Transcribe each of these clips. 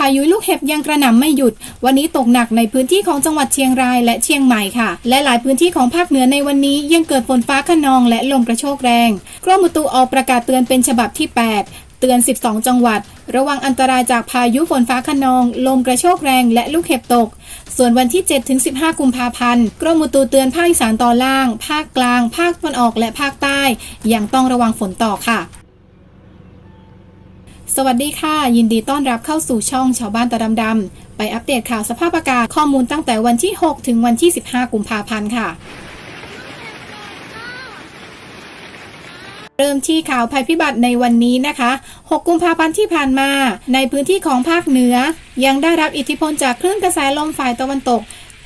พายุลูกเห็บยังกระหน่ำไม่หยุด วันนี้ตกหนักในพื้นที่ของจังหวัดเชียงรายและเชียงใหม่ค่ะ และหลายพื้นที่ของภาคเหนือในวันนี้ยังเกิดฝนฟ้าขนองและลมกระโชกแรงกรมอุตุออกประกาศเตือนเป็นฉบับที่ 8 เตือน 12 จังหวัด ระวังอันตรายจากพายุฝนฟ้าขนอง ลมกระโชกแรง และลูกเห็บตก ส่วนวันที่ 7-15 กุมภาพันธ์ กรมอุตุเตือนภาคอีสานตอนล่าง ภาคกลาง ภาคตะวันออก และภาคใต้ ยังต้องระวังฝนต่อค่ะ สวัสดีค่ะ ยินดีต้อนรับเข้าสู่ช่องชาวบ้านตาดำๆไปอัปเดตข่าวสภาพอากาศข้อมูลตั้งแต่วันที่ 6 ถึงวันที่ 15 กุมภาพันธ์ค่ะ เริ่มที่ข่าวภัยพิบัติในวันนี้นะคะ 6 กุมภาพันธ์ที่ผ่านมา ในพื้นที่ของภาคเหนือ ยังได้รับอิทธิพลจากคลื่นกระแสลมฝ่ายตะวันตก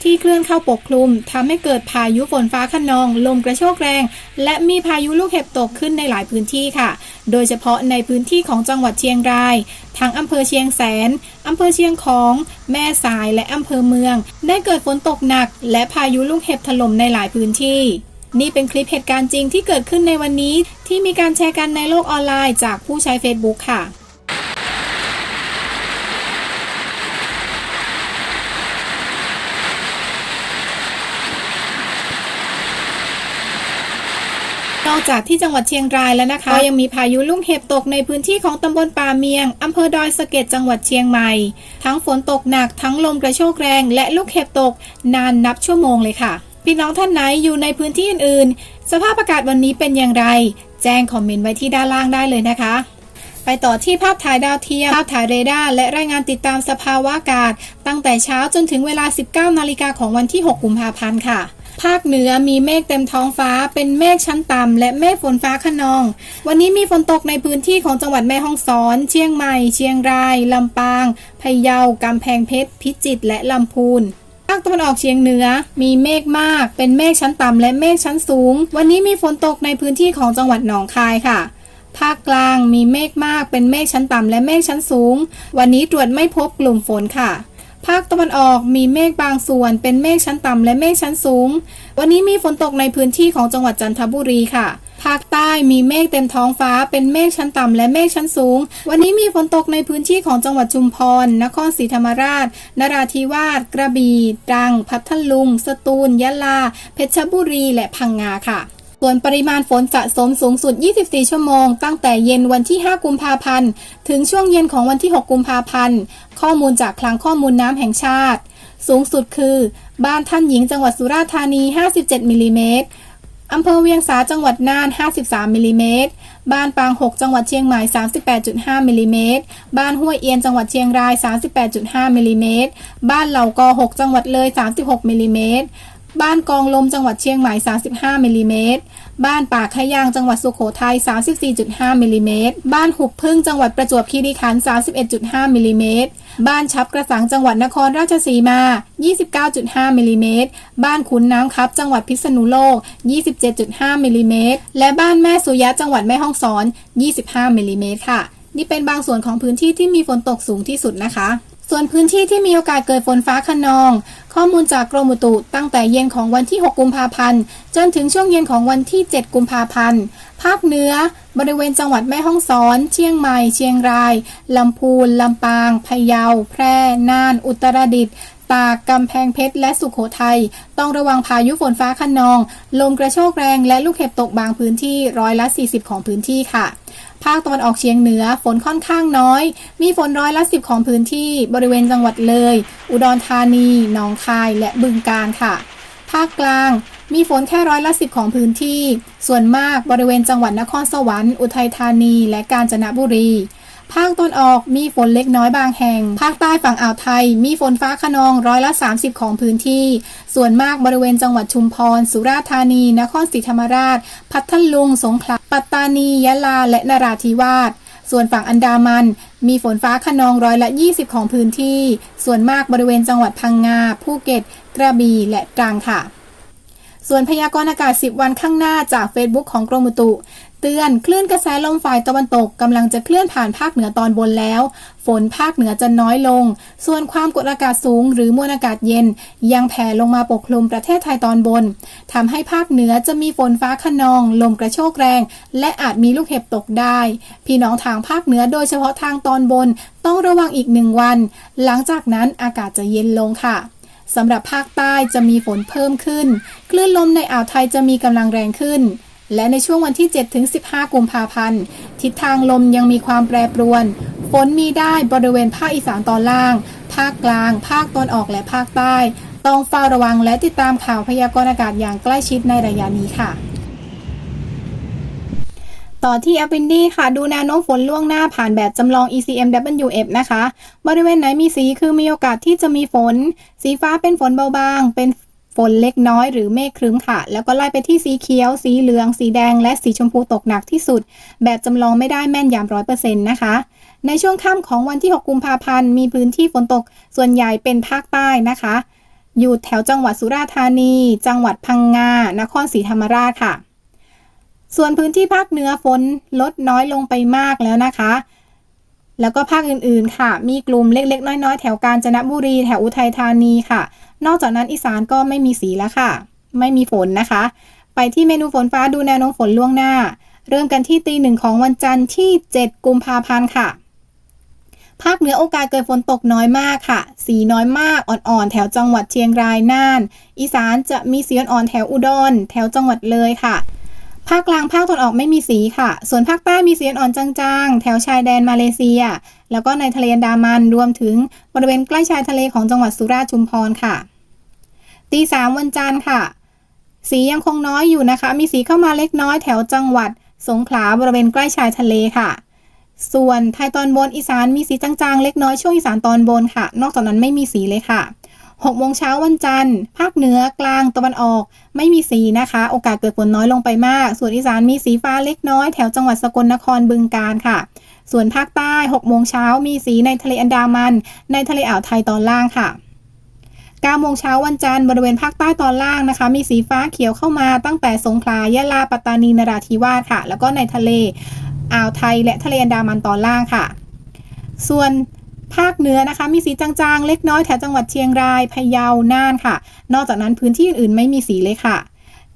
ที่เคลื่อนเข้าปกคลุมทำให้เกิดพายุฝนฟ้าคะนอง ลมกระโชกแรง และมีพายุลูกเห็บตกขึ้นในหลายพื้นที่ค่ะ โดยเฉพาะในพื้นที่ของจังหวัดเชียงราย ทั้งอำเภอเชียงแสนอำเภอเชียงของ แม่สายและอำเภอเมือง ได้เกิดฝนตกหนัก และพายุลูกเห็บถล่มในหลายพื้นที่นี่เป็นคลิปเหตุการณ์จริงที่เกิดขึ้นในวันนี้ ที่มีการแชร์กันในโลกออนไลน์จากผู้ใช้ Facebook ค่ะ อกจากที่จังหวัดเชียงรายแล้วนะคะ ก็ยังมีพายุลูกเห็บตกในพื้นที่ของตำบลป่าเมียงอำเภอดอยสะเก็ดจังหวัดเชียงใหม่ ทั้งฝนตกหนักทั้งลมกระโชกแรง และลูกเห็บตกนานนับชั่วโมงเลยค่ะ พี่น้องท่านไหนอยู่ในพื้นที่อื่นๆ สภาพอากาศวันนี้เป็นอย่างไร แจ้งคอมเมนต์ไว้ที่ด้านล่างได้เลยนะคะไปต่อที่ภาพถ่ายดาวเทียม ภาพถ่ายเรดาร์และรายงานติดตามสภาวะอากาศ ตั้งแต่เช้าจนถึงเวลา 19 นาฬิกาของวันที่ 6 กุมภาพันธ์ค่ะ ภาคเหนือมีเมฆเต็มท้องฟ้า เป็นเมฆชั้นต่ำและเมฆฝนฟ้าขนอง วันนี้มีฝนตกในพื้นที่ของจังหวัดแม่ฮ่องสอน เชียงใหม่ เชียงราย ลำปาง พะเยา กำแพงเพชร พิจิตร และลำพูนภาคตะวันออกเฉียงเหนือมีเมฆมาก เป็นเมฆชั้นต่ำและเมฆชั้นสูง วันนี้มีฝนตกในพื้นที่ของจังหวัดหนองคายค่ะ ภาคกลางมีเมฆมาก เป็นเมฆชั้นต่ำและเมฆชั้นสูง วันนี้ตรวจไม่พบกลุ่มฝนค่ะ ภาคตะวันออกมีเมฆบางส่วน เป็นเมฆชั้นต่ำและเมฆชั้นสูง วันนี้มีฝนตกในพื้นที่ของจังหวัดจันทบุรีค่ะ ภาคใต้มีเมฆเต็มท้องฟ้า เป็นเมฆชั้นต่ำและเมฆชั้นสูง วันนี้มีฝนตกในพื้นที่ของจังหวัดชุมพร นครศรีธรรมราช นราธิวาส กระบี่ตรัง พัทลุง สตูล ยะลา เพชรบุรี และพังงาค่ะ ส่วนปริมาณฝนสะสมสูงสุด 24 ชั่วโมง ตั้งแต่เย็นวันที่ 5 กุมภาพันธ์ ถึงช่วงเย็นของวันที่ 6 กุมภาพันธ์ ข้อมูลจากคลังข้อมูลน้ำแห่งชาติ สูงสุดคือ บ้านท่านหญิงจังหวัดสุราษฎร์ธานี 57 มิลลิเมตรอำเภอเวียงสาจังหวัดน่าน 53มิลลิเมตร บ้านปาง6จังหวัดเชียงใหม่ 38.5มิลลิเมตร บ้านห้วยเอียนจังหวัดเชียงราย 38.5มิลลิเมตร บ้านเหล่ากอ6จังหวัดเลย 36มิลลิเมตร บ้านกองลมจังหวัดเชียงใหม่ 35มิลลิเมตร บ้านป่าขยางจังหวัดสุโขทัย 34.5มิลลิเมตร บ้านหุบพึ่งจังหวัดประจวบคีรีขันธ์ 31.5มิลลิเมตร บ้านชับกระสังจังหวัดนครราชสีมา 29.5มิลลิเมตร บ้านขุนน้ำครับจังหวัดพิษณุโลก 27.5มิลลิเมตร และบ้านแม่สุยะจังหวัดแม่ฮ่องสอน 25มิลลิเมตรค่ะ นี่เป็นบางส่วนของพื้นที่ที่มีฝนตกสูงที่สุดนะคะ ส่วนพื้นที่ที่มีโอกาสเกิดฝนฟ้าคะนอง ข้อมูลจากกรมอุตุตั้งแต่เย็นของวันที่ 6 กุมภาพันธ์ จนถึงช่วงเย็นของวันที่ 7 กุมภาพันธ์ ภาคเหนือบริเวณจังหวัดแม่ฮ่องสอน เชียงใหม่ เชียงราย ลำพูน ลำปาง พะเยา แพร่ น่าน อุตรดิตถ์ตาก กำแพงเพชร และสุขโขทัย ต้องระวังพายุฝนฟ้าคะนอง ลมกระโชกแรง และลูกเห็บตกบางพื้นที่ร้อยละ 40 ของพื้นที่ค่ะ ภาคตะวันออกเฉียงเหนือฝนค่อนข้างน้อย มีฝนร้อยละสิบของพื้นที่บริเวณจังหวัดเลย อุดรธานีหนองคายและบึงกาฬค่ะ ภาคกลางมีฝนแค่ร้อยละสิบของพื้นที่ ส่วนมากบริเวณจังหวัดนครสวรรค์ อุทัยธานี และกาญจนบุรี ภาคตะวันออกมีฝนเล็กน้อยบางแห่ง ภาคใต้ฝั่งอ่าวไทย มีฝนฟ้าขนองร้อยละ 30 ของพื้นที่ ส่วนมากบริเวณจังหวัดชุมพร สุราษฎร์ธานี นครศรีธรรมราช พัทลุง สงขลา ปัตตานี ยะลา และนราธิวาส ส่วนฝั่งอันดามัน มีฝนฟ้าขนองร้อยละ 20 ของพื้นที่ ส่วนมากบริเวณจังหวัดพังงา ภูเก็ต กระบี่ และตรังค่ะส่วนพยากรณ์อากาศ 10 วันข้างหน้าจาก Facebook ของกรมอุตุ เตือนคลื่นกระแสลมฝ่ายตะวันตกกำลังจะเคลื่อนผ่านภาคเหนือตอนบนแล้ว ฝนภาคเหนือจะน้อยลง ส่วนความกดอากาศสูงหรือมวลอากาศเย็น ยังแผ่ลงมาปกคลุมประเทศไทยตอนบนทำให้ภาคเหนือจะมีฝนฟ้าขนอง ลมกระโชกแรง และอาจมีลูกเห็บตกได้ พี่น้องทางภาคเหนือโดยเฉพาะทางตอนบน ต้องระวังอีกหนึ่งวัน หลังจากนั้นอากาศจะเย็นลงค่ะสำหรับภาคใต้จะมีฝนเพิ่มขึ้น คลื่นลมในอ่าวไทยจะมีกำลังแรงขึ้น และในช่วงวันที่ 7-15 กุมภาพันธ์ ทิศทางลมยังมีความแปรปรวน ฝนมีได้บริเวณภาคอีสานตอนล่าง ภาคกลาง ภาคตอนออกและภาคใต้ ต้องเฝ้าระวังและติดตามข่าวพยากรณ์อากาศอย่างใกล้ชิดในระยะนี้ค่ะ ต่อที่อ p ินดี้ค่ะ ดูแนวโน้มฝนล่วงหน้าผ่านแบบจำลอง ECMWF นะคะ บริเวณไหนมีสีคือมีโอกาสที่จะมีฝน สีฟ้าเป็นฝนเบาบาง เป็น ฝนเล็กน้อยหรือเมฆครึ้มค่ะ แล้วก็ไล่ไปที่สีเขียว สีเหลือง สีแดง และสีชมพูตกหนักที่สุด แบบจำลองไม่ได้แม่นยำร้อยเปอร์เซ็นต์นะคะ ในช่วงค่ำของวันที่ 6 กุมภาพันธ์ มีพื้นที่ฝนตกส่วนใหญ่เป็นภาคใต้นะคะ อยู่แถวจังหวัดสุราษฎร์ธานี จังหวัดพังงา นครศรีธรรมราชค่ะ ส่วนพื้นที่ภาคเหนือฝนลดน้อยลงไปมากแล้วนะคะ แล้วก็ภาคอื่นๆค่ะ มีกลุ่มเล็กๆ น้อยๆ แถวกาญจนบุรี แถวอุทัยธานีค่ะ นอกจากนั้นอีสานก็ไม่มีสีแล้วค่ะ ไม่มีฝนนะคะ ไปที่เมนูฝนฟ้าดูแนวโน้มฝนล่วงหน้า เริ่มกันที่ตีหนึ่งของวันจันทร์ที่ 7 กุมภาพันธ์ค่ะ ภาคเหนือโอกาสเกิดฝนตกน้อยมากค่ะ สีน้อยมากอ่อนๆ แถวจังหวัดเชียงรายน่าน อีสานจะมีสีอ่อนๆแถวอุดร แถวจังหวัดเลยค่ะ ภาคกลางภาคตะวันออกไม่มีสีค่ะ ส่วนภาคใต้มีสีอ่อนจางๆ แถวชายแดนมาเลเซีย แล้วก็ในทะเลอันดามันรวมถึงบริเวณใกล้ชายทะเลของจังหวัดสุราษฎร์ชุมพรค่ะตีสามวันจันทร์ค่ะ สียังคงน้อยอยู่นะคะ มีสีเข้ามาเล็กน้อยแถวจังหวัด สงขลาบริเวณใกล้ชายทะเลค่ะ ส่วนไทยตอนบนอีสานมีสีจางๆ เล็กน้อยช่วงอีสานตอนบนค่ะ นอกจากนั้นไม่มีสีเลยค่ะ 6โมงเช้าวันจันทร์ ภาคเหนือกลางตะวันออก ไม่มีสีนะคะ โอกาสเกิดฝนน้อยลงไปมาก ส่วนอีสานมีสีฟ้าเล็กน้อย แถวจังหวัดสกลนครบึงกาฬค่ะ ส่วนภาคใต้6โมงเช้ามีสีในทะเลอันดามัน ในทะเลอ่าวไทยตอนล่างค่ะ9โมงเช้าวันจันทร์บริเวณภาคใต้ตอนล่างนะคะ มีสีฟ้าเขียวเข้ามาตั้งแต่สงขลายะลาปัตตานีนราธิวาสค่ะ แล้วก็ในทะเลอ่าวไทยและทะเลอันดามันตอนล่างค่ะ ส่วน ภาคเหนือนะคะ มีสีจางๆ เล็กน้อยแถวจังหวัดเชียงรายพะเยาน่านค่ะ นอกจากนั้นพื้นที่อื่นๆไม่มีสีเลยค่ะ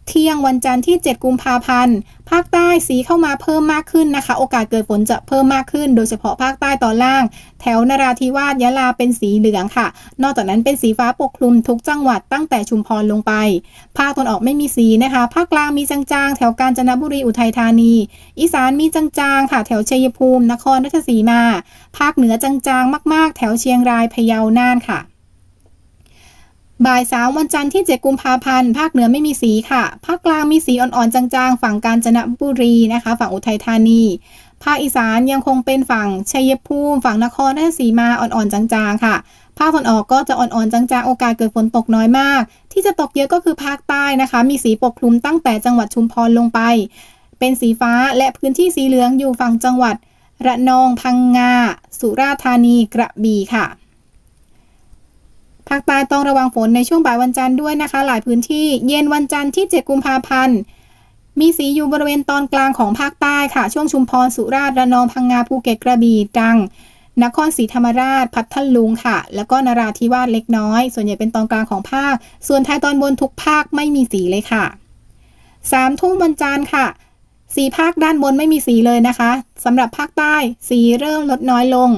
เที่ยงวันจันทร์ที่ 7 กุมภาพันธ์ ภาคใต้สีเข้ามาเพิ่มมากขึ้นนะคะ โอกาสเกิดฝนจะเพิ่มมากขึ้น โดยเฉพาะภาคใต้ตอนล่าง แถวนราธิวาสยะลาเป็นสีเหลืองค่ะ นอกจากนั้นเป็นสีฟ้าปกคลุมทุกจังหวัดตั้งแต่ชุมพรลงไป ภาคตอนออกไม่มีสีนะคะ ภาคกลางมีจางๆ แถวกาญจนบุรีอุทัยธานี อีสานมีจางๆ ค่ะ แถวชัยภูมิ นครราชสีมา ภาคเหนือจางๆ มาก ๆ แถวเชียงรายพะเยาน่านค่ะ บ่ายสามวันจันทร์ที่ 7 กุมภาพันธ์ ภาคเหนือไม่มีสีค่ะ ภาคกลางมีสีอ่อนๆ จางๆ ฝั่งกาญจนบุรีนะคะ ฝั่งอุทัยธานี ภาคอีสานยังคงเป็นฝั่งชัยภูมิ ฝั่งนครราชสีมาอ่อนๆ จางๆ ค่ะ ภาคตะวันออกก็จะอ่อนๆ จางๆ โอกาสเกิดฝนตกน้อยมาก ที่จะตกเยอะก็คือภาคใต้นะคะ มีสีปกคลุมตั้งแต่จังหวัดชุมพรลงไป เป็นสีฟ้าและพื้นที่สีเหลืองอยู่ฝั่งจังหวัด ระนอง พังงา สุราษฎร์ธานี กระบี่ค่ะ ภาคใต้ต้องระวังฝนในช่วงบ่ายวันจันทร์ด้วยนะคะ หลายพื้นที่เย็นวันจันทร์ที่ 7 กุมภาพันธ์มีสีอยู่บริเวณตอนกลางของภาคใต้ค่ะ ช่วงชุมพรสุราษฎร์ระนองพังงาภูเก็ตกระบี่ตรัง นครศรีธรรมราช พัทลุงค่ะ แล้วก็นราธิวาสเล็กน้อย ส่วนใหญ่เป็นตอนกลางของภาค ส่วนไทยตอนบนทุกภาคไม่มีสีเลยค่ะสามทุ่มวันจันทร์ค่ะ สีภาคด้านบนไม่มีสีเลยนะคะสำหรับภาคใต้สีเริ่มลดน้อยลง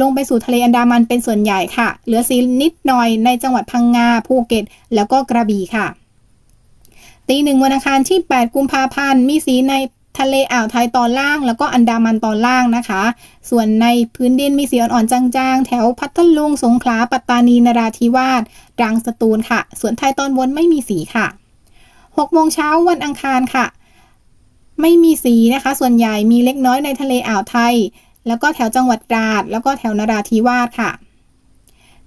ลงไปสู่ทะเลอันดามันเป็นส่วนใหญ่ค่ะ เหลือสีนิดหน่อยในจังหวัดพังงาภูเก็ต แล้วก็กระบี่ค่ะ ตีหนึ่งวันอังคารที่ 8 กุมภาพันธ์มีสีในทะเลอ่าวไทยตอนล่าง แล้วก็อันดามันตอนล่างนะคะ ส่วนในพื้นดินมีสีอ่อนๆจางๆ แถวพัทลุงสงขลาปัตตานีนราธิวาสรังสตูลค่ะ ส่วนไทยตอนบนไม่มีสีค่ะ6โมงเช้าวันอังคารค่ะ ไม่มีสีนะคะ ส่วนใหญ่มีเล็กน้อยในทะเลอ่าวไทย แล้วก็แถวจังหวัดตราด แล้วก็แถวนราธิวาสค่ะ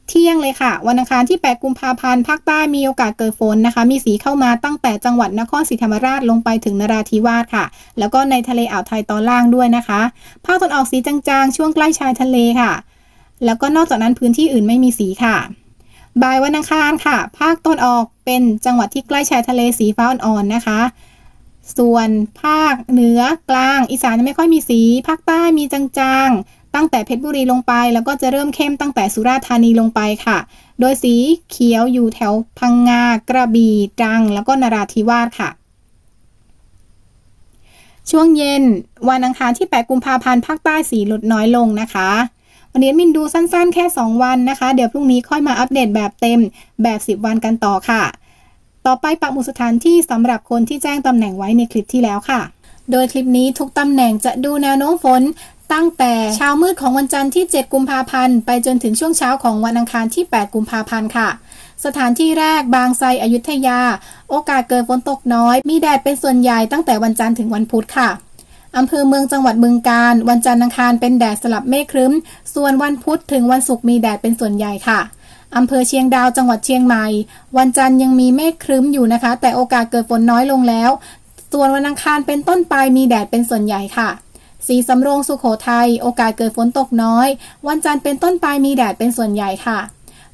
เที่ยงเลยค่ะ วันอังคารที่ 8 กุมภาพันธ์ภาคใต้มีโอกาสเกิดฝนนะคะ มีสีเข้ามาตั้งแต่จังหวัดนครศรีธรรมราชลงไปถึงนราธิวาสค่ะ แล้วก็ในทะเลอ่าวไทยตอนล่างด้วยนะคะ ภาคตอนออกสีจางๆ ช่วงใกล้ชายทะเลค่ะ แล้วก็นอกจากนั้นพื้นที่อื่นไม่มีสีค่ะบ่ายวันอังคารค่ะ ภาคตอนออกเป็นจังหวัดที่ใกล้ชายทะเลสีฟ้าอ่อนๆนะคะ ส่วนภาคเหนือกลางอีสานไม่ค่อยมีสี ภาคใต้มีจางๆ ตั้งแต่เพชรบุรีลงไป แล้วก็จะเริ่มเข้มตั้งแต่สุราษฎร์ธานีลงไปค่ะ โดยสีเขียวอยู่แถวพังงากระบี่ตรัง แล้วก็นราธิวาสค่ะ ช่วงเย็นวันอังคารที่ 8 กุมภาพันธ์ภาคใต้สีลดน้อยลงนะคะวันนี้มินดูสั้นๆ แค่ 2 วันนะคะ เดี๋ยวพรุ่งนี้ค่อยมาอัปเดตแบบเต็มแบบ 10 วันกันต่อค่ะ ต่อไปปักหมุดสถานที่สำหรับคนที่แจ้งตำแหน่งไว้ในคลิปที่แล้วค่ะ โดยคลิปนี้ทุกตำแหน่งจะดูแนวโน้มฝนตั้งแต่เช้ามืดของวันจันทร์ที่ 7 กุมภาพันธ์ ไปจนถึงช่วงเช้าของวันอังคารที่ 8 กุมภาพันธ์ค่ะ สถานที่แรกบางไทรอยุธยา โอกาสเกิดฝนตกน้อย มีแดดเป็นส่วนใหญ่ตั้งแต่วันจันทร์ถึงวันพุธค่ะอำเภอเมืองจังหวัดบึงกาฬวันจันทร์อังคารเป็นแดดสลับเมฆครึ้ม ส่วนวันพุธถึงวันศุกร์มีแดดเป็นส่วนใหญ่ค่ะ อำเภอเชียงดาวจังหวัดเชียงใหม่ วันจันทร์ยังมีเมฆครึ้มอยู่นะคะ แต่โอกาสเกิดฝนน้อยลงแล้ว ส่วนวันอังคารเป็นต้นไปมีแดดเป็นส่วนใหญ่ค่ะสีสำโรงสุขโขทัยโอกาสเกิดฝนตกน้อย วันจันทร์เป็นต้นไปมีแดดเป็นส่วนใหญ่ค่ะ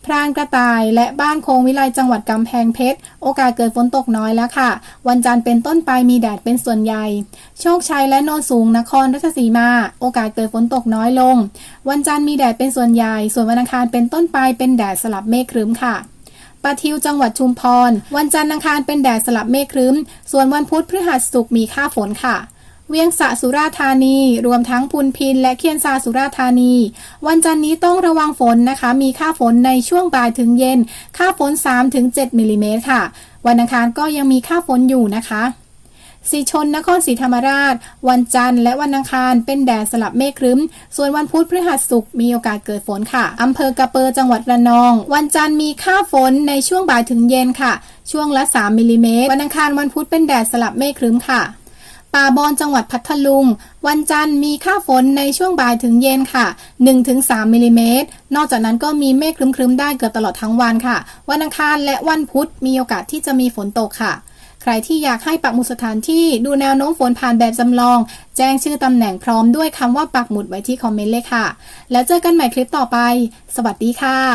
พรานกระต่ายและบ้านโคงวิไลจังหวัดกำแพงเพชร โอกาสเกิดฝนตกน้อยแล้วค่ะ วันจันทร์เป็นต้นไปมีแดดเป็นส่วนใหญ่ โชคชัยและโนนสูงนครราชสีมา โอกาสเกิดฝนตกน้อยลง วันจันทร์มีแดดเป็นส่วนใหญ่ ส่วนวันอังคารเป็นต้นไปเป็นแดดสลับเมฆครึ้มค่ะปะทิวจังหวัดชุมพร วันจันทร์อังคารเป็นแดดสลับเมฆครึ้ม ส่วนวันพุธพฤหัสศุกร์มีค่าฝนค่ะ เวียงสะสุราธานี รวมทั้งพุนพินและเคียนซาสุราธานี วันจันนี้ต้องระวังฝนนะคะ มีค่าฝนในช่วงบ่ายถึงเย็น ค่าฝน 3-7มิลลิเมตรค่ะ วันอังคารก็ยังมีค่าฝนอยู่นะคะสีชนนครศรีธรรมราช วันจันทร์และวันอังคารเป็นแดดสลับเมฆครึ้ม ส่วนวันพุธพฤหัสศุกร์มีโอกาสเกิดฝนค่ะอำเภอกระเปอจังหวัดระนอง วันจันทร์มีค่าฝนในช่วงบ่ายถึงเย็นค่ะ ช่วงละ 3มิลลิเมตรวันอังคารวันพุธเป็นแดดสลับเมฆครึ้มค่ะ ป่าบอนจังหวัดพัทลุง วันจันทร์มีค่าฝนในช่วงบ่ายถึงเย็นค่ะ 1-3มิลลิเมตร นอกจากนั้นก็มีเมฆครึ้มๆได้เกือบตลอดทั้งวันค่ะ วันอังคารและวันพุธมีโอกาสที่จะมีฝนตกค่ะ ใครที่อยากให้ปักหมุดสถานที่ดูแนวโน้มฝนผ่านแบบจำลอง แจ้งชื่อตำแหน่งพร้อมด้วยคำว่าปักหมุดไว้ที่คอมเมนต์เลยค่ะ แล้วเจอกันใหม่คลิปต่อไป สวัสดีค่ะ